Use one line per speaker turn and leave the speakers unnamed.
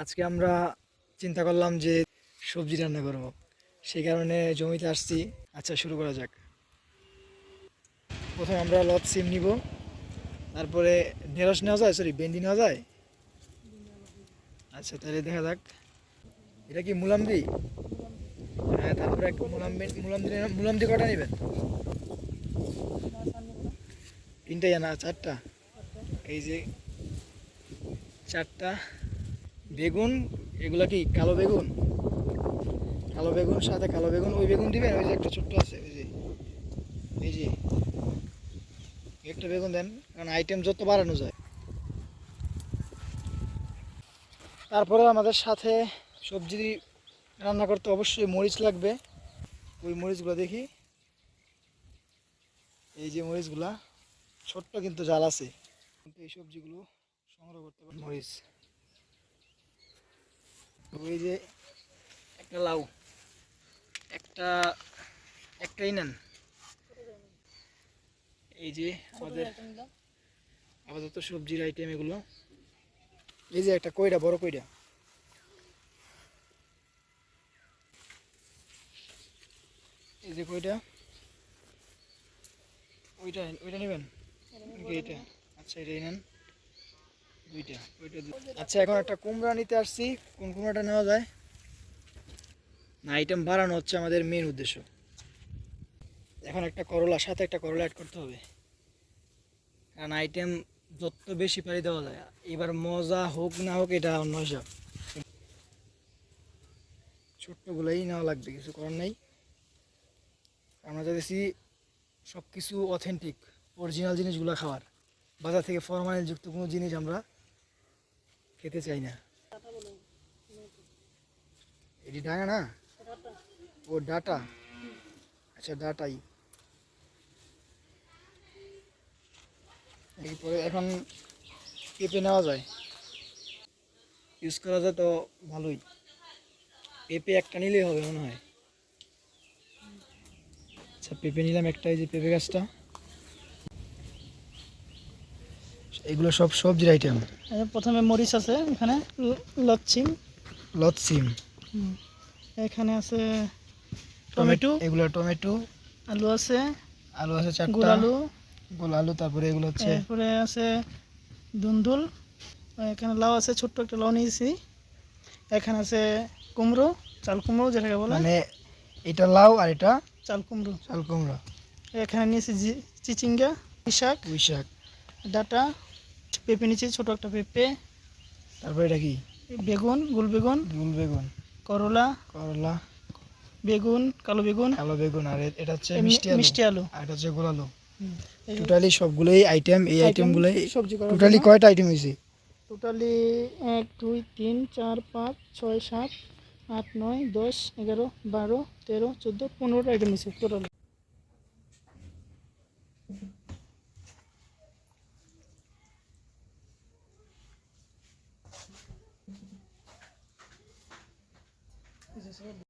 আজকে আমরা চিন্তা করলাম যে সবজি রান্না করব সেই কারণে জমিতে আসছি আচ্ছা শুরু করা যাক প্রথমে আমরা লব সিম নিব তারপরে ঢেঁড়স নেওয়া যায় সরি ভেন্ডি নেওয়া যায় আচ্ছা তাহলে দেখা যাক এটা কি মুলামদি হ্যাঁ তারপরে মুলাম মুলামদি মুলামদি কটা নেবেন তিনটা না চারটা এই যে চারটা বেগুন এগুলা কি কালো বেগুন কালো বেগুন সাদা কালো বেগুন ওই বেগুন দিবেন ওই যে একটা ছোট্ট আছে ওই যে এই যে একটা বেগুন দেন কারণ আইটেম যত বাড়ানো যায় তারপরে আমাদের সাথে সবজি রান্না করতে অবশ্যই মরিচ লাগবে ওই মরিচগুলো দেখি এই যে মরিচগুলা ছোট্ট কিন্তু জাল আছে কিন্তু এই সবজিগুলো সংগ্রহ করতে পারবো মরিচ ওই যে একটা লাউ একটা একটাই নেন এই যে আমাদের আপাতত সবজির আইটেম এগুলো এই যে একটা কইটা বড় কইটা এই যে কইটা ওইটা ওইটা নেবেন এইটা আচ্ছা এটাই নেন আচ্ছা এখন একটা কুমড়া নিতে আসছি কোন কুমড়াটা নেওয়া যায় না আইটেম বাড়ানো হচ্ছে আমাদের মেন উদ্দেশ্য এখন একটা করলা সাথে একটা করলা অ্যাড করতে হবে কারণ আইটেম যত বেশি পারি দেওয়া যায় এবার মজা হোক না হোক এটা অন্য হিসাব ছোট্টগুলোই নেওয়া লাগবে কিছু করার নেই আমরা চাইছি সব কিছু অথেন্টিক অরিজিনাল জিনিসগুলো খাওয়ার বাজার থেকে যুক্ত কোনো জিনিস আমরা খেতে চাই না এটি ডাঙা না ও ডাটা আচ্ছা ডাটাই এরপরে এখন পেঁপে নেওয়া যায় ইউজ করা যায় তো ভালোই পেঁপে একটা নিলেই হবে মনে হয় আচ্ছা পেঁপে নিলাম একটাই যে পেঁপে গাছটা এগুলো সব সবজির আইটেম
প্রথমে মরিচ আছে এখানে লচ্ছিম লচ্ছিম এখানে আছে টমেটো
এগুলো টমেটো আলু আছে আলু আছে চারটা আলু গোল আলু তারপরে এগুলো আছে
তারপরে আছে দুন্দুল এখানে লাউ আছে ছোট্ট একটা লাউ নিয়েছি এখানে আছে কুমড়ো চাল কুমড়ো যেটাকে বলে
মানে এটা লাউ আর এটা চাল কুমড়ো চাল কুমড়ো
এখানে নিয়েছি চিচিঙ্গা বিশাক বিশাক ডাটা পেঁপে নিচে ছোট একটা পেঁপে তারপর এটা কি বেগুন গোল বেগুন গোল বেগুন করলা করলা বেগুন কালো বেগুন
কালো বেগুন আর এটা হচ্ছে মিষ্টি আলু মিষ্টি আলু আর এটা হচ্ছে গোল আলু টোটালি সবগুলোই আইটেম এই আইটেমগুলোই টোটালি কয়টা আইটেম হয়েছে
টোটালি এক দুই তিন চার পাঁচ ছয় সাত আট নয় দশ এগারো বারো তেরো চোদ্দো পনেরোটা আইটেম হয়েছে টোটালি Jesus